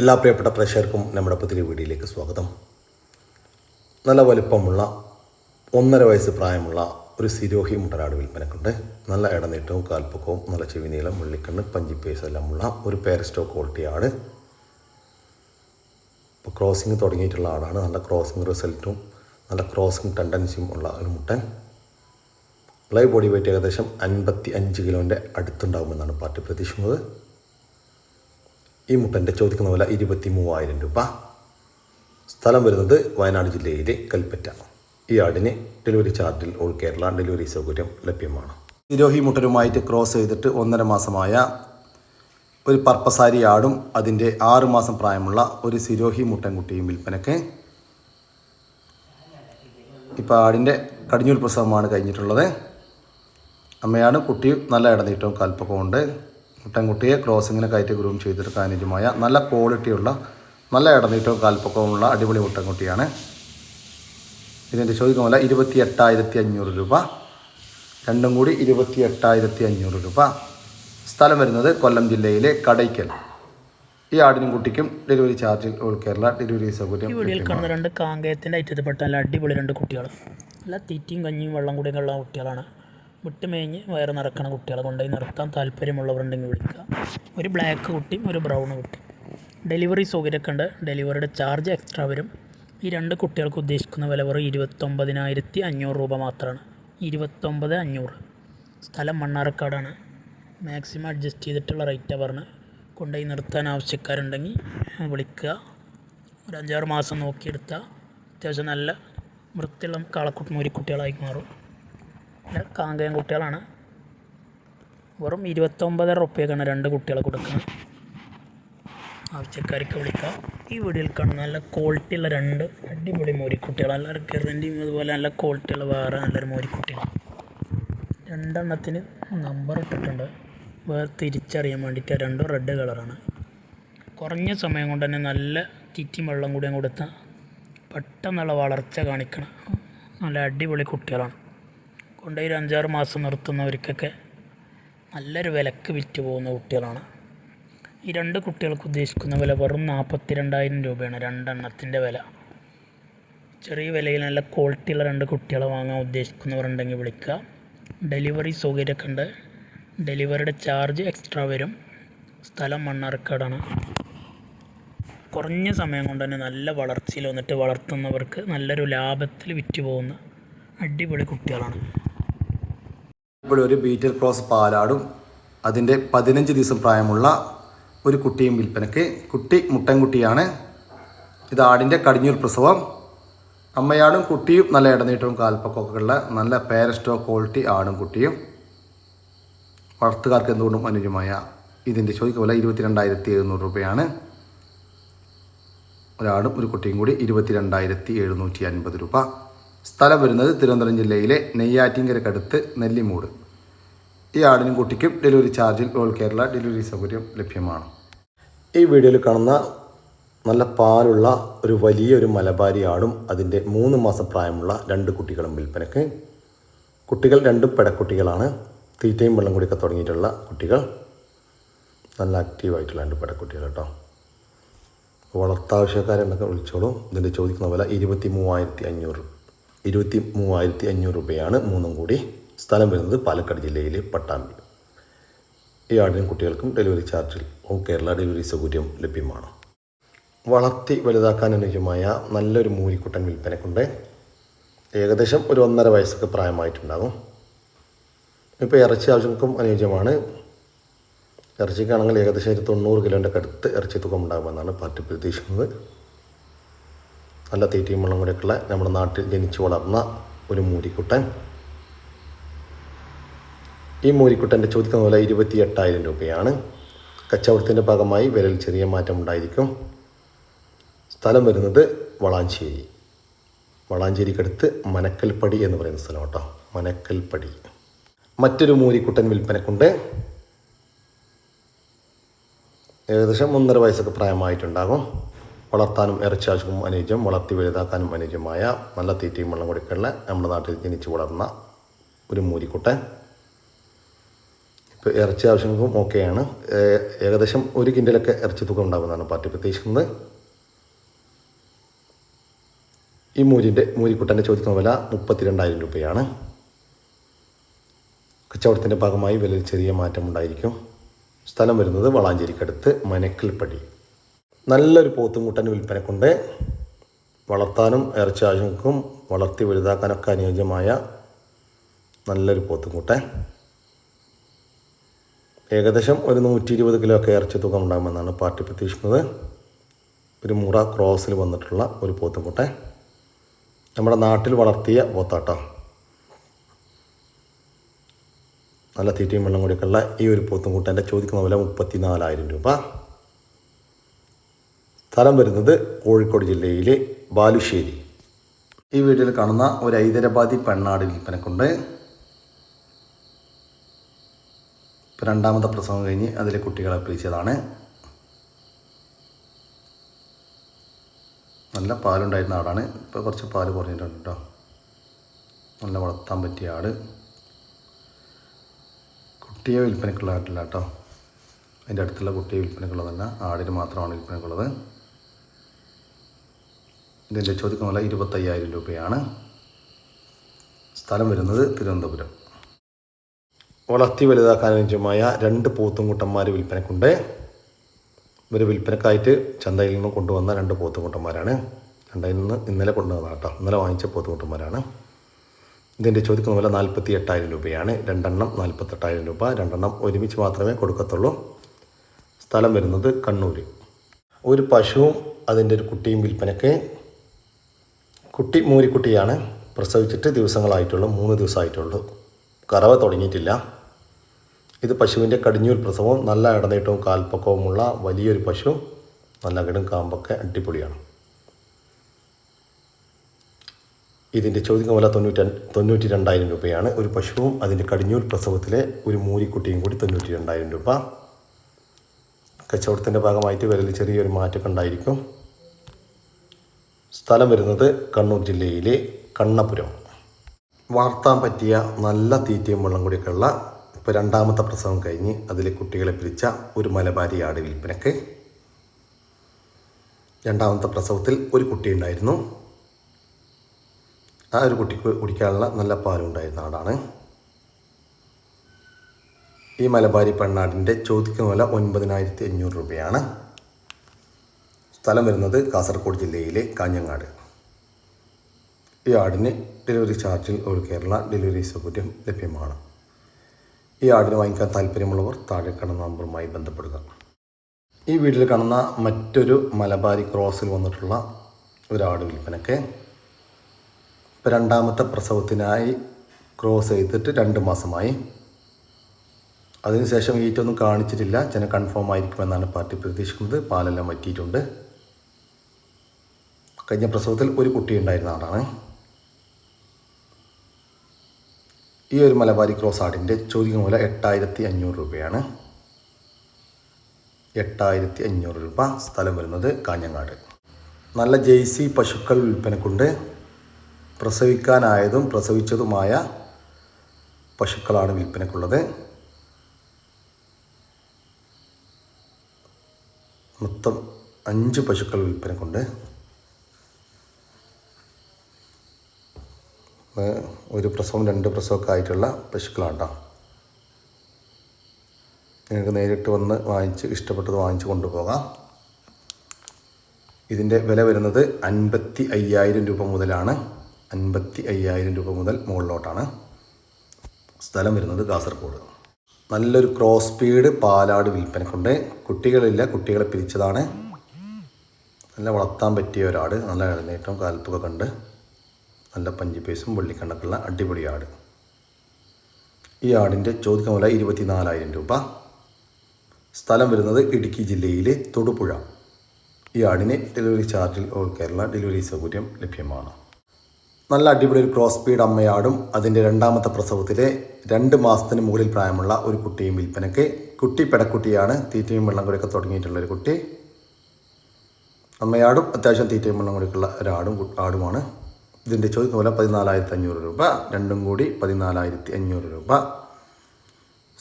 എല്ലാ പ്രിയപ്പെട്ട പ്രേക്ഷകർക്കും നമ്മുടെ പുതിയ വീഡിയോയിലേക്ക് സ്വാഗതം. നല്ല വലിപ്പമുള്ള ഒന്നര വയസ്സ് പ്രായമുള്ള ഒരു സിരോഹി മുട്ടനാട് വിൽപ്പനക്കുണ്ട്. നല്ല ഇടനീട്ടവും കാൽപ്പൊക്കവും നല്ല ചെവിനീളം വെള്ളിക്കണ്ണ് പഞ്ചിപ്പേസ് എല്ലാമുള്ള ഒരു പേരസ്റ്റോ ക്വാളിറ്റി ആട് ഇപ്പോൾ ക്രോസിങ് തുടങ്ങിയിട്ടുള്ള ആടാണ് നല്ല ക്രോസിങ് റിസൾട്ടും നല്ല ക്രോസിങ് ടെൻഡൻസിയും ഉള്ള ഒരു മുട്ടൻ. ലൈവ് ബോഡി വെയിറ്റ് ഏകദേശം അൻപത്തി അഞ്ച് കിലോന്റെ അടുത്തുണ്ടാകുമെന്നാണ് പാർട്ടി പ്രതീക്ഷിക്കുന്നത്. ഈ മുട്ടന്റെ ചോദിക്കുന്ന വില ഇരുപത്തി മൂവായിരം രൂപ. സ്ഥലം വരുന്നത് വയനാട് ജില്ലയിലെ കൽപ്പറ്റ. ഈ ആടിന് ഡെലിവറി ചാർജിൽ ഓൾ കേരള ഡെലിവറി സൗകര്യം ലഭ്യമാണ്. സിരോഹി മുട്ടരുമായിട്ട് ക്രോസ് ചെയ്തിട്ട് ഒന്നര മാസമായ ഒരു പർപ്പസാരി ആടും അതിന്റെ ആറ് മാസം പ്രായമുള്ള ഒരു സിരോഹി മുട്ടൻ കുട്ടിയും വിൽപ്പനയ്ക്ക് ഇപ്പോൾ ആടിന്റെ കടിഞ്ഞൂൽ പ്രസവമാണ് കഴിഞ്ഞിട്ടുള്ളത്. അമ്മയാണ് കുട്ടിയും നല്ല ഇടനീട്ടവും കാൽപ്പക്കവും ഉണ്ട് മുട്ടൻകുട്ടിയെ ക്രോസിങ്ങിന് കയറ്റി ഗ്രൂം ചെയ്തെടുക്കാൻ അനുജമായ നല്ല ക്വാളിറ്റിയുള്ള നല്ല ഇടനീട്ടവും കാൽപ്പക്കവുമുള്ള അടിപൊളി മുട്ടൻകുട്ടിയാണ്. ഇതിന്റെ ചോദിക്കുമല്ല ഇരുപത്തി എട്ടായിരത്തി അഞ്ഞൂറ് രൂപ. രണ്ടും കൂടി ഇരുപത്തി എട്ടായിരത്തി അഞ്ഞൂറ് രൂപ. സ്ഥലം വരുന്നത് കൊല്ലം ജില്ലയിലെ കടയ്ക്കൽ. ഈ ആടിനും കുട്ടിക്കും ഡെലിവറി ചാർജിൽ ഓൾ കേരള ഡെലിവറി സൗകര്യം വീഡിയോയിൽ കാണുന്ന രണ്ട് കാങ്കയത്തിന്റെ ഐറ്റത്തിൽപ്പെട്ട നല്ല അടിപൊളി രണ്ട് കുട്ടികൾ. നല്ല തീറ്റയും കഞ്ഞിയും വെള്ളം കൂടിയൊക്കെ ഉള്ള കുട്ടികളാണ്. വിട്ടുമേഞ്ഞ് വയറ് നിറക്കണ കുട്ടികളെ കൊണ്ടുപോയി നിർത്താൻ താല്പര്യമുള്ളവരുണ്ടെങ്കിൽ വിളിക്കുക. ഒരു ബ്ലാക്ക് കുട്ടിയും ഒരു ബ്രൗൺ കുട്ടിയും ഡെലിവറി സൗകര്യമൊക്കെ ഉണ്ട്. ഡെലിവറിയുടെ ചാർജ് എക്സ്ട്രാ വരും. ഈ രണ്ട് കുട്ടികൾക്ക് ഉദ്ദേശിക്കുന്ന വില വെറും ഇരുപത്തൊമ്പതിനായിരത്തി അഞ്ഞൂറ് രൂപ മാത്രമാണ്. ഇരുപത്തൊമ്പത് അഞ്ഞൂറ് സ്ഥലം മണ്ണാർക്കാടാണ്. മാക്സിമം അഡ്ജസ്റ്റ് ചെയ്തിട്ടുള്ള റേറ്റ് പറഞ്ഞ് കൊണ്ടുപോയി നിർത്താൻ ആവശ്യക്കാരുണ്ടെങ്കിൽ വിളിക്കുക. ഒരു അഞ്ചാറ് മാസം നോക്കിയെടുത്താൽ അത്യാവശ്യം നല്ല വൃത്തിയുള്ള കാളക്കുട്ടി കുട്ടികളായി മാറും. കാങ്കയം കുട്ടികളാണ്. വെറും ഇരുപത്തൊമ്പതര റുപ്യക്കാണ് രണ്ട് കുട്ടികളെ കൊടുക്കുന്നത്. ആവശ്യക്കാർക്ക് വിളിക്കാം. ഈ വീഡിയോയിൽ കാണുന്ന നല്ല ക്വാളിറ്റിയുള്ള രണ്ട് അടിപൊളി മോരിക്കുട്ടികൾ നല്ല കരുതന്റെയും അതുപോലെ നല്ല ക്വാളിറ്റിയുള്ള വേറെ നല്ലൊരു മോരിക്കുട്ടികൾ രണ്ടെണ്ണത്തിന് നമ്പർ ഇട്ടിട്ടുണ്ട്. വേറെ തിരിച്ചറിയാൻ വേണ്ടിയിട്ട് രണ്ടും റെഡ് കളറാണ് കുറഞ്ഞ സമയം കൊണ്ട് തന്നെ നല്ല തീറ്റയും വെള്ളം കൂടി കൊടുത്താൽ പെട്ടെന്നുള്ള വളർച്ച കാണിക്കണം. നല്ല അടിപൊളി കുട്ടികളാണ്. കൊണ്ടുപോയി ഒരു അഞ്ചാറ് മാസം നിർത്തുന്നവർക്കൊക്കെ നല്ലൊരു വിലക്ക് വിറ്റ് പോകുന്ന കുട്ടികളാണ്. ഈ രണ്ട് കുട്ടികൾക്ക് ഉദ്ദേശിക്കുന്ന വില വെറും നാൽപ്പത്തി രണ്ടായിരം രൂപയാണ്. രണ്ടെണ്ണത്തിന്റെ വില. ചെറിയ വിലയിൽ നല്ല ക്വാളിറ്റിയുള്ള രണ്ട് കുട്ടികളെ വാങ്ങാൻ ഉദ്ദേശിക്കുന്നവരുണ്ടെങ്കിൽ വിളിക്കുക. ഡെലിവറി സൗകര്യമൊക്കെ ഉണ്ട്. ഡെലിവറിയുടെ ചാർജ് എക്സ്ട്രാ വരും. സ്ഥലം മണ്ണാർക്കാടാണ്. കുറഞ്ഞ സമയം കൊണ്ട് തന്നെ നല്ല വളർച്ചയിൽ വന്നിട്ട് വളർത്തുന്നവർക്ക് നല്ലൊരു ലാഭത്തിൽ വിറ്റ് പോകുന്ന അടിപൊളി കുട്ടികളാണ്. ഇപ്പോൾ ഒരു ബീറ്റൽ ക്രോസ് പാലാടും. അതിന്റെ പതിനഞ്ച് ദിവസം പ്രായമുള്ള ഒരു കുട്ടിയും വിൽപ്പനയ്ക്ക്. കുട്ടി മുട്ടൻകുട്ടിയാണ് ഇത് ആടിന്റെ കടിഞ്ഞൂർ പ്രസവം. അമ്മയാടും കുട്ടിയും നല്ല ഇടനീട്ടവും കാൽപ്പക്കൊക്കെ ഉള്ള നല്ല പേരസ്റ്റോ ക്വാളിറ്റി ആടും കുട്ടിയും. വളർത്തുകാർക്ക് എന്തുകൊണ്ടും അനുജമായ ഇതിന്റെ ചോദിക്കും വില ഇരുപത്തിരണ്ടായിരത്തി എഴുന്നൂറ് രൂപയാണ്. ഒരാടും ഒരു കുട്ടിയും കൂടി ഇരുപത്തിരണ്ടായിരത്തി എഴുന്നൂറ്റി അൻപത് രൂപ. സ്ഥലം വരുന്നത് തിരുവനന്തപുരം ജില്ലയിലെ നെയ്യാറ്റിങ്കരക്കടുത്ത് നെല്ലിമൂട്. ഈ ആടിനും കുട്ടിക്കും ഡെലിവറി ചാർജിൽ ഓൾ കേരള ഡെലിവറി സൗകര്യം ലഭ്യമാണ്. ഈ വീഡിയോയിൽ കാണുന്ന നല്ല പാലുള്ള ഒരു വലിയ ഒരു മലബാരി ആടും അതിന്റെ മൂന്ന് മാസം പ്രായമുള്ള രണ്ട് കുട്ടികളും വിൽപ്പനയ്ക്ക്. കുട്ടികൾ രണ്ടും പെടക്കുട്ടികളാണ്. തീറ്റയും വെള്ളം കുടിക്കാൻ തുടങ്ങിയിട്ടുള്ള കുട്ടികൾ. നല്ല ആക്റ്റീവായിട്ടുള്ള രണ്ട് പെടക്കുട്ടികൾ കേട്ടോ. വളർത്താവശ്യക്കാരെന്നൊക്കെ വിളിച്ചോളൂ. ഇതിന്റെ ചോദിക്കുന്ന വില ഇരുപത്തി മൂവായിരത്തി അഞ്ഞൂറ്. ഇരുപത്തി മൂവായിരത്തി അഞ്ഞൂറ് രൂപയാണ് മൂന്നും കൂടി സ്ഥലം വരുന്നത് പാലക്കാട് ജില്ലയിലെ പട്ടാമ്പി. ഈ ആടിനും കുട്ടികൾക്കും ഡെലിവറി ചാർജിൽ ഹോം കേരള ഡെലിവറി സൗകര്യം ലഭ്യമാണ്. വളർത്തി വലുതാക്കാൻ അനുയോജ്യമായ നല്ലൊരു മൂരിക്കുട്ടൻ വിൽപ്പനക്കുണ്ട്. ഏകദേശം ഒരു ഒന്നര വയസ്സൊക്കെ പ്രായമായിട്ടുണ്ടാകും. ഇപ്പോൾ ഇറച്ചി ആവശ്യങ്ങൾക്കും അനുയോജ്യമാണ്. ഇറച്ചിക്കാണെങ്കിൽ ഏകദേശം ഒരു തൊണ്ണൂറ് കിലോന്റെ അടുത്ത് ഇറച്ചി തൂക്കം ഉണ്ടാകുമെന്നാണ് പാർട്ടി പ്രതീക്ഷിക്കുന്നത്. നല്ല തീറ്റയും വെള്ളം കൂടെയൊക്കെയുള്ള നമ്മുടെ നാട്ടിൽ ജനിച്ചു വളർന്ന ഒരു മൂരിക്കുട്ടൻ. ഈ മൂരിക്കുട്ടന്റെ ചോദിക്കുന്ന പോലെ ഇരുപത്തി എട്ടായിരം രൂപയാണ്. കച്ചവടത്തിന്റെ ഭാഗമായി വിലയിൽ ചെറിയ മാറ്റം ഉണ്ടായിരിക്കും. സ്ഥലം വരുന്നത് വളാഞ്ചേരി. വളാഞ്ചേരിക്കടുത്ത് മനക്കൽപ്പടി എന്ന് പറയുന്ന സ്ഥലം കേട്ടോ. മനക്കൽപ്പടി. മറ്റൊരു മൂരിക്കുട്ടൻ വിൽപ്പനക്കുണ്ട്. ഏകദേശം ഒന്നര വയസ്സൊക്കെ പ്രായമായിട്ടുണ്ടാകും. വളർത്താനും ഇറച്ചി ആവശ്യവും അനുയോജ്യം വളർത്തി വലുതാക്കാനും അനുയോജ്യമായ നല്ല തീറ്റയും വെള്ളം കൊടുക്കാനുള്ള നമ്മുടെ നാട്ടിൽ ജനിച്ചു വളർന്ന ഒരു മൂരിക്കുട്ടൻ. ഇപ്പോൾ ഇറച്ചി ആവശ്യങ്ങൾക്കും ഓക്കെയാണ് ഏകദേശം ഒരു കിൻഡലൊക്കെ ഇറച്ചി തുക ഉണ്ടാകുന്നതാണ് പാർട്ടി പ്രതീക്ഷിക്കുന്നത്. ഈ മൂരിന്റെ മൂരിക്കുട്ടന്റെ ചോദിക്കുന്ന വില മുപ്പത്തിരണ്ടായിരം രൂപയാണ്. കച്ചവടത്തിന്റെ ഭാഗമായി വില ചെറിയ മാറ്റമുണ്ടായിരിക്കും. സ്ഥലം വരുന്നത് വളാഞ്ചേരിക്കടുത്ത് മനക്കൽപ്പടി. നല്ലൊരു പോത്തുംകുട്ടൻ വിൽപ്പനക്കുണ്ട്. വളർത്താനും ഇറച്ചാവശ്യങ്ങൾക്കും വളർത്തി വലുതാക്കാനൊക്കെ അനുയോജ്യമായ നല്ലൊരു പോത്തുംകുട്ടൻ. ഏകദേശം ഒരു നൂറ്റി ഇരുപത് കിലോ ഒക്കെ ഇറച്ചി തുക ഉണ്ടാകുമെന്നാണ് പാർട്ടി പ്രതീക്ഷിക്കുന്നത്. ഒരു മുറ ക്രോസിൽ വന്നിട്ടുള്ള ഒരു പോത്തുംകുട്ടൻ. നമ്മുടെ നാട്ടിൽ വളർത്തിയ പോത്താട്ടോ. നല്ല തീറ്റയും വെള്ളം കൂടിയൊക്കെയുള്ള ഈ ഒരു പോത്തുംകുട്ടന്റെ ചോദിക്കുന്ന വില മുപ്പത്തി നാലായിരം രൂപ. സ്ഥലം വരുന്നത് കോഴിക്കോട് ജില്ലയിലെ ബാലുശ്ശേരി. ഈ വീഡിയോയിൽ കാണുന്ന ഒരു ഹൈദരാബാദി പെണ്ണാട് വിൽപ്പനക്കുണ്ട്. ഇപ്പോൾ രണ്ടാമത്തെ പ്രസവം കഴിഞ്ഞ് അതിലെ കുട്ടികളെ പിരിച്ചതാണ്. നല്ല പാലുണ്ടായിരുന്ന ആടാണ്. ഇപ്പോൾ കുറച്ച് പാൽ കുറഞ്ഞിട്ടുണ്ട് കേട്ടോ. നല്ല വളർത്താൻ പറ്റിയ ആട്. കുട്ടിയെ വിൽപ്പനക്കുള്ള ആട്ടില്ല കേട്ടോ. അതിന്റെ അടുത്തുള്ള കുട്ടിയെ വിൽപ്പനക്കുള്ളതല്ല. ആടിന് മാത്രമാണ് വിൽപ്പനക്കുള്ളത്. ഇതിന്റെ ചോദിക്കുന്ന വില ഇരുപത്തയ്യായിരം രൂപയാണ്. സ്ഥലം വരുന്നത് തിരുവനന്തപുരം. വളർത്തി വലുതാക്കാൻ അനുയോജ്യമായ രണ്ട് പോത്തുംകുട്ടന്മാർ വിൽപ്പനക്കുണ്ട്. ഇവർ വിൽപ്പനക്കായിട്ട് ചന്തയിൽ നിന്ന് കൊണ്ടുവന്ന രണ്ട് പോത്തുംകുട്ടന്മാരാണ്. ചന്തയിൽ നിന്ന് ഇന്നലെ കൊണ്ടുവന്ന കേട്ടോ. ഇന്നലെ വാങ്ങിച്ച പോത്തുംകുട്ടന്മാരാണ്. ഇതിന്റെ ചോദിക്കുന്ന വില നാൽപ്പത്തി എട്ടായിരം രൂപയാണ്. രണ്ടെണ്ണം നാൽപ്പത്തെട്ടായിരം രൂപ. രണ്ടെണ്ണം ഒരുമിച്ച് മാത്രമേ കൊടുക്കത്തുള്ളൂ. സ്ഥലം വരുന്നത് കണ്ണൂർ ഒരു പശുവും അതിന്റെ ഒരു കുട്ടിയും വിൽപ്പനയ്ക്ക് കുട്ടി മൂരിക്കുട്ടിയാണ് പ്രസവിച്ചിട്ട് ദിവസങ്ങളായിട്ടുള്ളൂ മൂന്ന് ദിവസമായിട്ടുള്ളൂ. കറവ തുടങ്ങിയിട്ടില്ല. ഇത് പശുവിന്റെ കടിഞ്ഞൂൽ പ്രസവവും നല്ല ഇടനീട്ടവും കാൽപ്പക്കവുമുള്ള വലിയൊരു പശു നല്ല കിടും കാമ്പൊക്കെ അടിപൊളിയാണ്. ഇതിന്റെ ചോദ്യം വില തൊണ്ണൂറ്റി തൊണ്ണൂറ്റി രണ്ടായിരം രൂപയാണ്. ഒരു പശുവും അതിന്റെ കടിഞ്ഞൂൽ പ്രസവത്തിലെ ഒരു മൂരിക്കുട്ടിയും കൂടി തൊണ്ണൂറ്റി രണ്ടായിരം രൂപ. കച്ചവടത്തിന്റെ ഭാഗമായിട്ട് വിലയിൽ ചെറിയൊരു മാറ്റമൊക്കെ ഉണ്ടായിരിക്കും സ്ഥലം വരുന്നത് കണ്ണൂർ ജില്ലയിലെ കണ്ണപുരം. വാർത്താൻ പറ്റിയ നല്ല തീറ്റയും വെള്ളം കൂടിയൊക്കെയുള്ള ഇപ്പോൾ രണ്ടാമത്തെ പ്രസവം കഴിഞ്ഞ് അതിലെ കുട്ടികളെ പിരിച്ച ഒരു മലബാരി ആട് വിൽപ്പനക്ക് രണ്ടാമത്തെ പ്രസവത്തിൽ ഒരു കുട്ടി ഉണ്ടായിരുന്നു. ആ ഒരു കുട്ടിക്ക് കുടിക്കാനുള്ള നല്ല പാലുണ്ടായിരുന്ന ആടാണ്. ഈ മലബാരി പെണ്ണാടിന്റെ ചോദിക്കുന്ന വില ഒൻപതിനായിരത്തി അഞ്ഞൂറ് രൂപയാണ്. സ്ഥലം വരുന്നത് കാസർഗോഡ് ജില്ലയിലെ കാഞ്ഞങ്ങാട്. ഈ ആടിന് ഡെലിവറി ചാർജിൽ ഒരു കേരള ഡെലിവറി സൗകര്യം ലഭ്യമാണ്. ഈ ആടിന് വാങ്ങിക്കാൻ താല്പര്യമുള്ളവർ താഴെ കാണുന്ന നമ്പറുമായി ബന്ധപ്പെടുക. ഈ വീട്ടിൽ കാണുന്ന മറ്റൊരു മലബാരി ക്രോസിൽ വന്നിട്ടുള്ള ഒരാട് ആട് വിൽപ്പനക്ക് ഇപ്പോൾ രണ്ടാമത്തെ പ്രസവത്തിനായി ക്രോസ് ചെയ്തിട്ട് രണ്ട് മാസമായി. അതിനുശേഷം ഈറ്റൊന്നും കാണിച്ചിട്ടില്ല. ജന കൺഫേം ആയിരിക്കുമെന്നാണ് പാർട്ടി പ്രതീക്ഷിക്കുന്നത്. പാലെല്ലാം വറ്റിയിട്ടുണ്ട്. കഴിഞ്ഞ പ്രസവത്തിൽ ഒരു കുട്ടി ഉണ്ടായിരുന്ന ആടാണ് ഈ ഒരു മലബാരി ക്രോസ് ആടിന്റെ ചോദിക്കുന്ന വില എട്ടായിരത്തി അഞ്ഞൂറ് രൂപയാണ്. എട്ടായിരത്തി അഞ്ഞൂറ് രൂപ സ്ഥലം വരുന്നത് കാഞ്ഞങ്ങാട്. നല്ല ജെയ്സി പശുക്കൾ വിൽപ്പനക്കുണ്ട്. പ്രസവിക്കാനായതും പ്രസവിച്ചതുമായ പശുക്കളാണ് വിൽപ്പനക്കുള്ളത്. മൊത്തം അഞ്ച് പശുക്കൾ വിൽപ്പനക്കുണ്ട്. ഒരു പ്രസവം രണ്ട് പ്രസവമൊക്കെ ആയിട്ടുള്ള പശുക്കളാണ് കേട്ടോ നിങ്ങൾക്ക് നേരിട്ട് വന്ന് വാങ്ങിച്ച് ഇഷ്ടപ്പെട്ടത് വാങ്ങിച്ച് കൊണ്ടുപോകാം. ഇതിന്റെ വില വരുന്നത് അൻപത്തി അയ്യായിരം രൂപ മുതലാണ്. അൻപത്തി അയ്യായിരം രൂപ മുതൽ മുകളിലോട്ടാണ്. സ്ഥലം വരുന്നത് കാസർഗോഡ്. നല്ലൊരു ക്രോസ് സ്പീഡ് പാലാട് വിൽപ്പനക്കുണ്ട്. കുട്ടികളില്ല കുട്ടികളെ പിരിച്ചതാണ്. നല്ല വളർത്താൻ പറ്റിയ ഒരാട് നല്ല എഴുന്നേറ്റവും കാൽപ്പൊക്കെ കണ്ട് നല്ല പഞ്ചിപ്പേസും വെള്ളിക്കണ്ണക്കുള്ള അടിപൊളി ആട്. ഈ ആടിന്റെ ചോദിക്കുന്ന വില ഇരുപത്തിനാലായിരം രൂപ. സ്ഥലം വരുന്നത് ഇടുക്കി ജില്ലയിലെ തൊടുപുഴ. ഈ ആടിന് ഡെലിവറി ചാർജിൽ കേരള ഡെലിവറി സൗകര്യം ലഭ്യമാണ്. നല്ല അടിപൊളി ഒരു ക്രോസ് സ്പീഡ് അമ്മയാടും അതിന്റെ രണ്ടാമത്തെ പ്രസവത്തിലെ രണ്ട് മാസത്തിന് മുകളിൽ പ്രായമുള്ള ഒരു കുട്ടിയും വിൽപ്പനയ്ക്ക് കുട്ടി പെടക്കുട്ടിയാണ് തീറ്റയും വെള്ളം കുടിയൊക്കെ തുടങ്ങിയിട്ടുള്ള ഒരു കുട്ടി. അമ്മയാടും അത്യാവശ്യം തീറ്റയും വെള്ളം കൂടിയൊക്കെയുള്ള ഒരാടും ആടുമാണ്. ഇതിന്റെ ചോദ്യം പോലെ പതിനാലായിരത്തി അഞ്ഞൂറ് രൂപ രണ്ടും കൂടി പതിനാലായിരത്തി അഞ്ഞൂറ് രൂപ.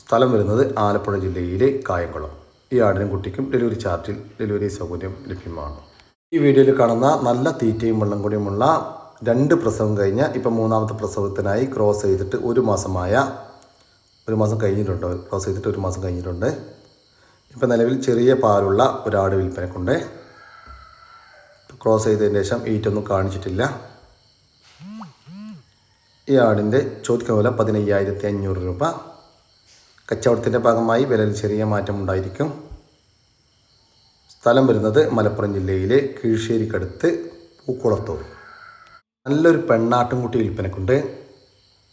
സ്ഥലം വരുന്നത് ആലപ്പുഴ ജില്ലയിലെ കായംകുളം. ഈ ആടിനും കുട്ടിക്കും ഡെലിവറി ചാർജിൽ ഡെലിവറി സൗകര്യം ലഭ്യമാണ്. ഈ വീഡിയോയിൽ കാണുന്ന നല്ല തീറ്റയും വെള്ളം കൂടിയുമുള്ള രണ്ട് പ്രസവം കഴിഞ്ഞ ഇപ്പം മൂന്നാമത്തെ പ്രസവത്തിനായി ക്രോസ് ചെയ്തിട്ട് ഒരു മാസമായ ഒരു മാസം കഴിഞ്ഞിട്ടുണ്ട് ക്രോസ് ചെയ്തിട്ട് ഒരു മാസം കഴിഞ്ഞിട്ടുണ്ട്. ഇപ്പം നിലവിൽ ചെറിയ പാലുള്ള ഒരാട് വിൽപ്പനക്കുണ്ട്. ക്രോസ് ചെയ്തതിന് ശേഷം ഈറ്റൊന്നും കാണിച്ചിട്ടില്ല. ഈ ആടിന്റെ ചോദിക്കുന്ന വില പതിനയ്യായിരത്തി അഞ്ഞൂറ് രൂപ. കച്ചവടത്തിന്റെ ഭാഗമായി വിലയിൽ ചെറിയ മാറ്റമുണ്ടായിരിക്കും സ്ഥലം വരുന്നത് മലപ്പുറം ജില്ലയിലെ കീഴ്ശ്ശേരിക്കടുത്ത് പൂക്കുളത്തൂർ. നല്ലൊരു പെണ്ണാട്ടുംകുട്ടി വിൽപ്പനക്കുണ്ട്.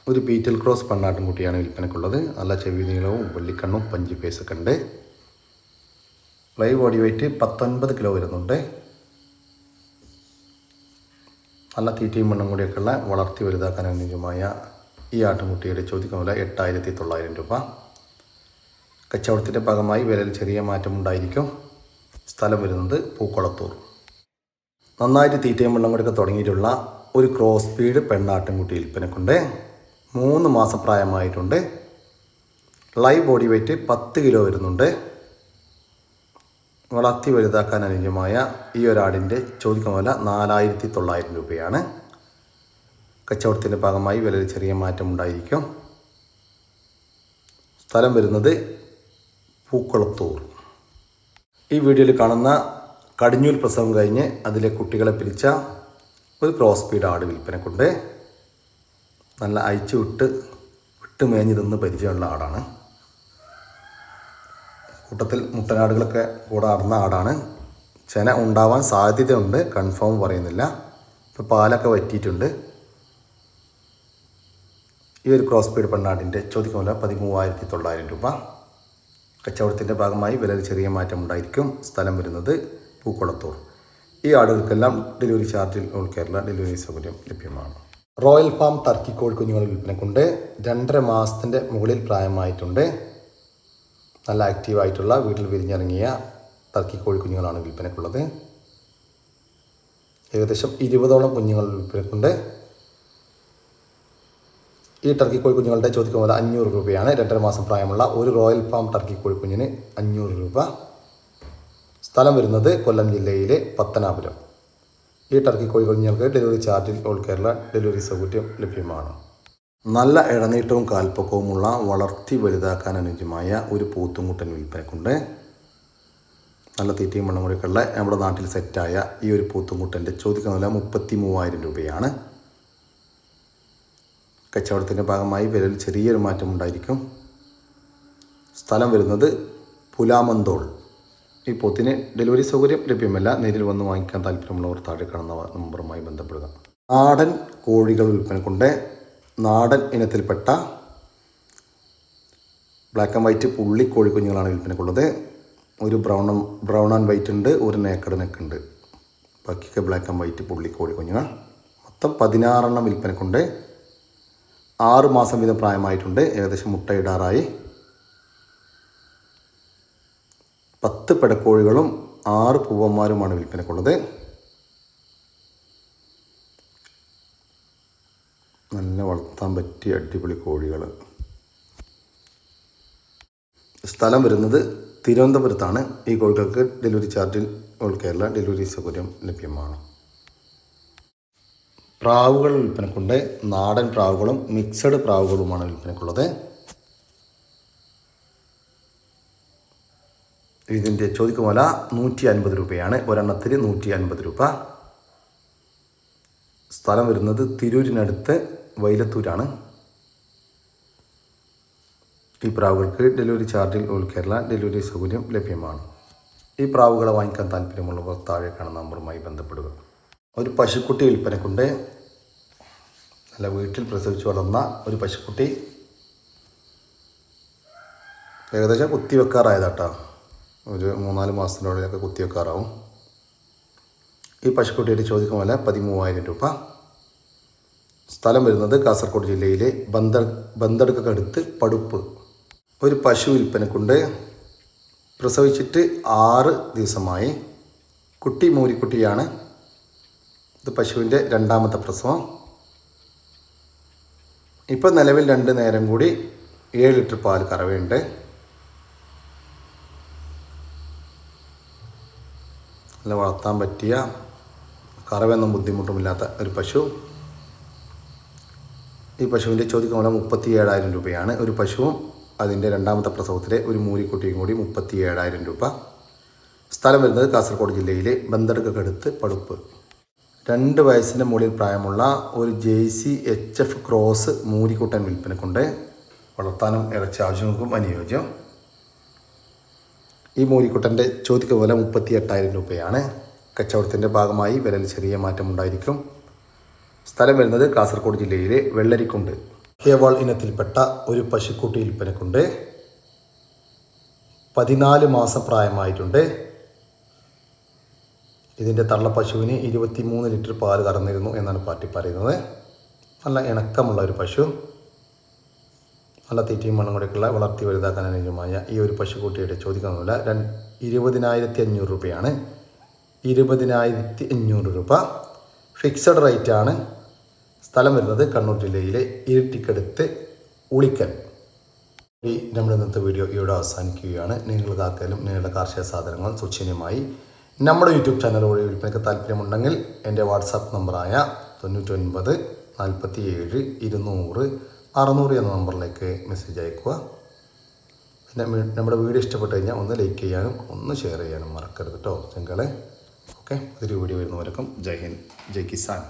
ഒരു ബീറ്റൽ ക്രോസ് പെണ്ണാട്ടുംകുട്ടിയാണ് വിൽപ്പനക്കുള്ളത്. നല്ല ചെവി നീളവും വെള്ളിക്കണ്ണും പഞ്ചി പേസൊക്കെ ഉണ്ട്. പ്ലൈ ബോഡി വെയിറ്റ് പത്തൊൻപത് കിലോ വരുന്നുണ്ട്. നല്ല തീറ്റയും മണ്ണും കൂടിയൊക്കെയുള്ള വളർത്തി വലുതാക്കാൻ അനുയോജ്യമായ ഈ ആട്ടുംകുട്ടിയുടെ ചോദിക്കുന്ന വില എട്ടായിരത്തി തൊള്ളായിരം രൂപ. കച്ചവടത്തിന്റെ ഭാഗമായി വിലയിൽ ചെറിയ മാറ്റമുണ്ടായിരിക്കും സ്ഥലം വരുന്നത് പൂക്കുളത്തൂർ. നന്നായിട്ട് തീറ്റയും വെള്ളം കൂടിയൊക്കെ തുടങ്ങിയിട്ടുള്ള ഒരു ക്രോസ് സ്പീഡ് പെണ്ണാട്ടിൻകുട്ടി വിൽപ്പനക്കുണ്ട്. മൂന്ന് മാസം പ്രായമായിട്ടുണ്ട്. ലൈവ് ബോഡി വെയ്റ്റ് പത്ത് കിലോ വരുന്നുണ്ട്. വളർത്തി വലുതാക്കാൻ അനുയോജ്യമായ ഈ ഒരാടിന്റെ ചോദിക്കുന്ന വില നാലായിരത്തി തൊള്ളായിരം രൂപയാണ്. കച്ചവടത്തിന്റെ ഭാഗമായി വിലയിൽ ചെറിയ മാറ്റം ഉണ്ടായിരിക്കും. സ്ഥലം വരുന്നത് പൂക്കുളത്തൂർ. ഈ വീഡിയോയിൽ കാണുന്ന കടിഞ്ഞൂൽ പ്രസവം കഴിഞ്ഞ് അതിലെ കുട്ടികളെ പിരിച്ച ഒരു ക്രോസ് സ്പീഡ് ആട് വിൽപ്പനക്കുണ്ട്. നല്ല അയച്ചു വിട്ട് വിട്ട് മേഞ്ഞ് തിന്ന് പരിചയമുള്ള ആടാണ്. കൂട്ടത്തിൽ മുട്ടനാടുകളൊക്കെ കൂടെ നടന്ന ആടാണ്. ചെന ഉണ്ടാവാൻ സാധ്യതയുണ്ട് കൺഫേം പറയുന്നില്ല. ഇപ്പോൾ പാലൊക്കെ വറ്റിയിട്ടുണ്ട്. ഈ ഒരു ക്രോസ് പീഡ് പെണ്ണാടിന്റെ ചോദിക്കുമല്ല പതിമൂവായിരത്തി തൊള്ളായിരം രൂപ. കച്ചവടത്തിന്റെ ഭാഗമായി വിലയിൽ ചെറിയ മാറ്റം ഉണ്ടായിരിക്കും. സ്ഥലം വരുന്നത് പൂക്കുളത്തൂർ. ഈ ആടുകൾക്കെല്ലാം ഡെലിവറി ചാർജിൽ ഓൾ കേരള ഡെലിവറി സൗകര്യം ലഭ്യമാണ്. റോയൽ ഫാം ടർക്കി കോഴി കുഞ്ഞുങ്ങൾ വിൽപ്പനക്കുണ്ട്. രണ്ടര മാസത്തിന്റെ മുകളിൽ പ്രായമായിട്ടുണ്ട്. നല്ല ആക്റ്റീവായിട്ടുള്ള വീട്ടിൽ വിരിഞ്ഞിറങ്ങിയ കോഴി കുഞ്ഞുങ്ങളാണ് വിൽപ്പനക്കുള്ളത്. ഏകദേശം ഇരുപതോളം കുഞ്ഞുങ്ങൾ വിൽപ്പനക്കുണ്ട്. ഈ ടർക്കി കോഴി കുഞ്ഞുങ്ങളുടെ ചോദിക്കുന്ന പോലെ അഞ്ഞൂറ് രൂപയാണ്. രണ്ടര മാസം പ്രായമുള്ള ഒരു റോയൽ ഫാം ടർക്കി കോഴി കുഞ്ഞിന് അഞ്ഞൂറ് രൂപ. സ്ഥലം വരുന്നത് കൊല്ലം ജില്ലയിലെ പത്തനാപുരം. ഈ ടർക്കി കോഴി കുഞ്ഞുങ്ങൾക്ക് ഡെലിവറി ചാർജിൽ ഓൾ കേരള ഡെലിവറി സൗകര്യം ലഭ്യമാണ്. നല്ല ഇടനീട്ടവും കാൽപ്പക്കവുമുള്ള വളർത്തി വലുതാക്കാൻ അനുയോജ്യമായ ഒരു പൂത്തുംകുട്ടൻ വിൽപ്പനക്കുണ്ട്. നല്ല തീറ്റയും കൂടിയൊക്കെയുള്ള നമ്മുടെ നാട്ടിൽ സെറ്റായ ഈ ഒരു പൂത്തുംകുട്ടന്റെ ചോദിക്കുന്ന വില മുപ്പത്തി മൂവായിരം രൂപയാണ്. കച്ചവടത്തിന്റെ ഭാഗമായി വിലയിൽ ചെറിയൊരു മാറ്റം ഉണ്ടായിരിക്കും. സ്ഥലം വരുന്നത് പുലാമന്തോൾ. ഈ പോത്തിന് ഡെലിവറി സൗകര്യം ലഭ്യമല്ല. നേരിൽ വന്ന് വാങ്ങിക്കാൻ താല്പര്യമുള്ളവർ താഴെ കാണുന്ന നമ്പറുമായി ബന്ധപ്പെടുക. നാടൻ കോഴികൾ വിൽപ്പനക്കുണ്ട്. നാടൻ ഇനത്തിൽപ്പെട്ട ബ്ലാക്ക് ആൻഡ് വൈറ്റ് പുള്ളി കോഴിക്കുഞ്ഞുങ്ങളാണ് വിൽപ്പനക്കുള്ളത്. ഒരു ബ്രൗൺ ബ്രൗൺ ആൻഡ് വൈറ്റ് ഉണ്ട് ഒരു നേക്കഡ് നെക്ക് ഉണ്ട്. ബാക്കിയൊക്കെ ബ്ലാക്ക് ആൻഡ് വൈറ്റ് പുള്ളി കോഴിക്കുഞ്ഞുങ്ങൾ. മൊത്തം പതിനാറെണ്ണം വിൽപ്പനക്കുണ്ട്. ആറ് മാസം വീതം പ്രായമായിട്ടുണ്ട്. ഏകദേശം മുട്ടയിടാറായി. പത്ത് പെടക്കോഴികളും ആറ് പൂവന്മാരുമാണ് വിൽപ്പനക്കുള്ളത് നല്ല വളർത്താൻ പറ്റിയ അടിപൊളി കോഴികൾ സ്ഥലം വരുന്നത് തിരുവനന്തപുരത്താണ്. ഈ കോഴികൾക്ക് ഡെലിവറി ചാർജിൽ ഓൾ കേരള ഡെലിവറി സൗകര്യം ലഭ്യമാണ്. പ്രാവുകൾ വിൽപ്പനക്കുണ്ട്. നാടൻ പ്രാവുകളും മിക്സഡ് പ്രാവുകളുമാണ് വിൽപ്പനക്കുള്ളത്. ഇതിന്റെ ചോദിക്കും വില നൂറ്റി അൻപത് രൂപയാണ്. ഒരെണ്ണത്തിന് നൂറ്റി അൻപത് രൂപ. സ്ഥലം വരുന്നത് തിരൂരിനടുത്ത് വൈലത്തൂരാണ്. ഈ പ്രാവുകൾക്ക് ഡെലിവറി ചാർജിൽ ഓൾ കേരള ഡെലിവറി സൗകര്യം ലഭ്യമാണ്. ഈ പ്രാവുകളെ വാങ്ങിക്കാൻ താല്പര്യമുള്ളവർ താഴെ കാണുന്ന നമ്പറുമായി ബന്ധപ്പെടുക. ഒരു പശുക്കുട്ടി വിൽപ്പനക്കുണ്ട്. നല്ല വീട്ടിൽ പ്രസവിച്ച് വളർന്ന ഒരു പശുക്കുട്ടി. ഏകദേശം കുത്തിവെക്കാറായതാട്ടോ ഒരു മൂന്നാൽ മാസത്തിനുള്ളിലൊക്കെ കുത്തിവെക്കാറാവും ഈ പശുക്കുട്ടിയുടെ ചോദിക്കുന്ന പോലെ പതിമൂവായിരം രൂപ. സ്ഥലം വരുന്നത് കാസർഗോഡ് ജില്ലയിലെ ബന്ദ ബന്ദടുക്കടുത്ത് പടുപ്പ്. ഒരു പശു വിൽപ്പനക്കുണ്ട് പ്രസവിച്ചിട്ട് ആറ് ദിവസമായി. കുട്ടി മൂരിക്കുട്ടിയാണ്. ഇത് പശുവിന്റെ രണ്ടാമത്തെ പ്രസവം. ഇപ്പോൾ നിലവിൽ രണ്ട് നേരം കൂടി ഏഴ് ലിറ്റർ പാൽ കറവയുണ്ട്. നല്ല വളർത്താൻ പറ്റിയ കറവയൊന്നും ബുദ്ധിമുട്ടുമില്ലാത്ത ഒരു പശു. ഈ പശുവിന്റെ ചോദിക്കുന്ന മുപ്പത്തി ഏഴായിരം രൂപയാണ്. ഒരു പശുവും അതിന്റെ രണ്ടാമത്തെ പ്രസവത്തിലെ ഒരു മൂരിക്കുട്ടിയും കൂടി മുപ്പത്തി ഏഴായിരം രൂപ. സ്ഥലം വരുന്നത് കാസർഗോഡ് ജില്ലയിലെ ബന്തടുക്കടുത്ത് പടുപ്പ്. രണ്ട് വയസ്സിന്റെ മുകളിൽ പ്രായമുള്ള ഒരു ജെയ്സി എച്ച് എഫ് ക്രോസ് മൂരിക്കുട്ടൻ വിൽപ്പനക്കുണ്ട്. വളർത്താനും ഇറച്ചി ആവശ്യങ്ങൾക്കും അനുയോജ്യം. ഈ മൂരിക്കുട്ടന്റെ ചോദിക്കുന്ന വില മുപ്പത്തി എട്ടായിരം രൂപയാണ്. കച്ചവടത്തിന്റെ ഭാഗമായി വിലയിൽ ചെറിയ മാറ്റമുണ്ടായിരിക്കും. സ്ഥലം വരുന്നത് കാസർഗോഡ് ജില്ലയിലെ വെള്ളരിക്കുണ്ട്. ഹേവാൾ ഇനത്തിൽപ്പെട്ട ഒരു പശുക്കുട്ടി വിൽപ്പനക്കുണ്ട്. പതിനാല് മാസം പ്രായമായിട്ടുണ്ട്. ഇതിന്റെ തള്ള പശുവിന് ഇരുപത്തി മൂന്ന് ലിറ്റർ പാൽ കറന്നിരുന്നു എന്നാണ് പാർട്ടി പറയുന്നത്. നല്ല ഇണക്കമുള്ള ഒരു പശു. നല്ല തീറ്റയും മണ്ണും കൂടെയൊക്കെയുള്ള വളർത്തി വലുതാക്കാൻ അനുയോജ്യമായ ഈ ഒരു പശുക്കുട്ടിയുടെ ചോദിക്കുന്നില്ല രണ്ട് ഇരുപതിനായിരത്തി അഞ്ഞൂറ് രൂപയാണ്. ഇരുപതിനായിരത്തി അഞ്ഞൂറ് രൂപ. ഫിക്സഡ് റേറ്റാണ്. സ്ഥലം വരുന്നത് കണ്ണൂർ ജില്ലയിലെ ഇരിട്ടിക്കടുത്ത് ഉളിക്കൽ. ഈ നമ്മുടെ ഇന്നത്തെ വീഡിയോ ഇവിടെ അവസാനിക്കുകയാണ്. നിങ്ങൾക്കാക്കലും നിങ്ങളുടെ കാർഷിക സാധനങ്ങൾ സൂക്ഷ്മമായി നമ്മുടെ യൂട്യൂബ് ചാനൽ വഴി വിൽപ്പനയ്ക്ക് താല്പര്യമുണ്ടെങ്കിൽ എന്റെ വാട്സാപ്പ് നമ്പറായ തൊണ്ണൂറ്റൊൻപത് നാൽപ്പത്തി ഏഴ് ഇരുന്നൂറ് അറുന്നൂറ് എന്ന നമ്പറിലേക്ക് മെസ്സേജ് അയക്കുക പിന്നെ നമ്മുടെ വീഡിയോ ഇഷ്ടപ്പെട്ട് കഴിഞ്ഞാൽ ഒന്ന് ലൈക്ക് ചെയ്യാനും ഒന്ന് ഷെയർ ചെയ്യാനും മറക്കരുത് കേട്ടോ. ചെങ്കളെ ഓക്കെ. ഒരു വീഡിയോ വരുന്നവരക്കും ജയ് ഹിന്ദ് ജയ് കിസാൻ.